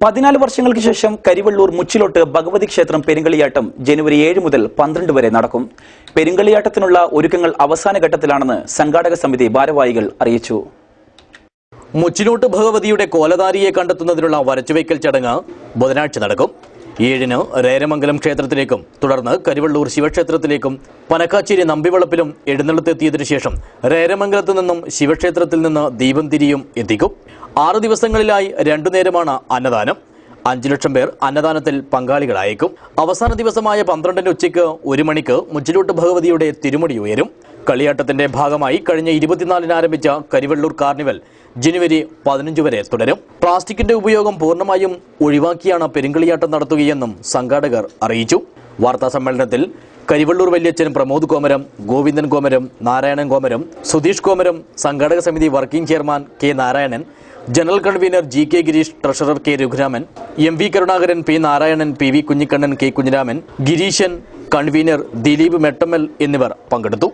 പതിനാല് വർഷങ്ങൾക്ക് ശേഷം കരിവള്ളൂർ മുച്ചിലോട്ട് ഭഗവതി ക്ഷേത്രം പെരുങ്കളിയാട്ടം ജനുവരി ഏഴ് മുതൽ പന്ത്രണ്ട് വരെ നടക്കും. പെരുങ്കളിയാട്ടത്തിനുള്ള ഒരുക്കങ്ങൾ അവസാന ഘട്ടത്തിലാണെന്ന് സംഘാടക സമിതി ഭാരവാഹികൾ അറിയിച്ചു. മുച്ചിലോട്ട് ഭഗവതിയുടെ കോലധാരിയെ കണ്ടെത്തുന്നതിനുള്ള വരച്ചുവയ്ക്കൽ ചടങ്ങ് ബുധനാഴ്ച നടക്കും. ഏഴിന് രേരമംഗലം ക്ഷേത്രത്തിലേക്കും തുടർന്ന് കരിവള്ളൂർ ശിവക്ഷേത്രത്തിലേക്കും പനക്കാച്ചേരി നമ്പിവളപ്പിലും എഴുന്നള്ളത്തെത്തിയതിനു ശേഷം രേരമംഗലത്ത് നിന്നും ശിവക്ഷേത്രത്തിൽ നിന്ന് ദീപം തിരിയും എത്തിക്കും. ആറ് ദിവസങ്ങളിലായി രണ്ടു നേരമാണ് അന്നദാനം. അഞ്ചു ലക്ഷം പേർ അന്നദാനത്തിൽ പങ്കാളികളായേക്കും. അവസാന ദിവസമായ പന്ത്രണ്ടിന് ഉച്ചയ്ക്ക് ഒരു മണിക്ക് മുച്ചിലോട്ട് ഭഗവതിയുടെ തിരുമുടി ഉയരും. കളിയാട്ടത്തിന്റെ ഭാഗമായി കഴിഞ്ഞ ഇരുപത്തിനാലിന് ആരംഭിച്ച കരിവെള്ളൂർ കാർണിവൽ ജനുവരി പതിനഞ്ച് വരെ തുടരും. പ്ലാസ്റ്റിക്കിന്റെ ഉപയോഗം പൂർണമായും ഒഴിവാക്കിയാണ് പെരുങ്കളിയാട്ടം നടത്തുകയെന്നും സംഘാടകർ അറിയിച്ചു. വാർത്താ സമ്മേളനത്തിൽ കരിവള്ളൂർ വല്യച്ഛൻ പ്രമോദ് കോമരം ഗോവിന്ദൻ കോമരം നാരായണൻ കോമരം സുധീഷ് കോമരം സംഘാടക സമിതി working chairman K Narayanan general convener G K Gireesh treasurer K Raghuraman M V Karunakaran P Narayanan P V Kunhikannan K Kunhiraman Gireesan convener Dileep Mettammal എന്നിവർ പങ്കെടുത്തു.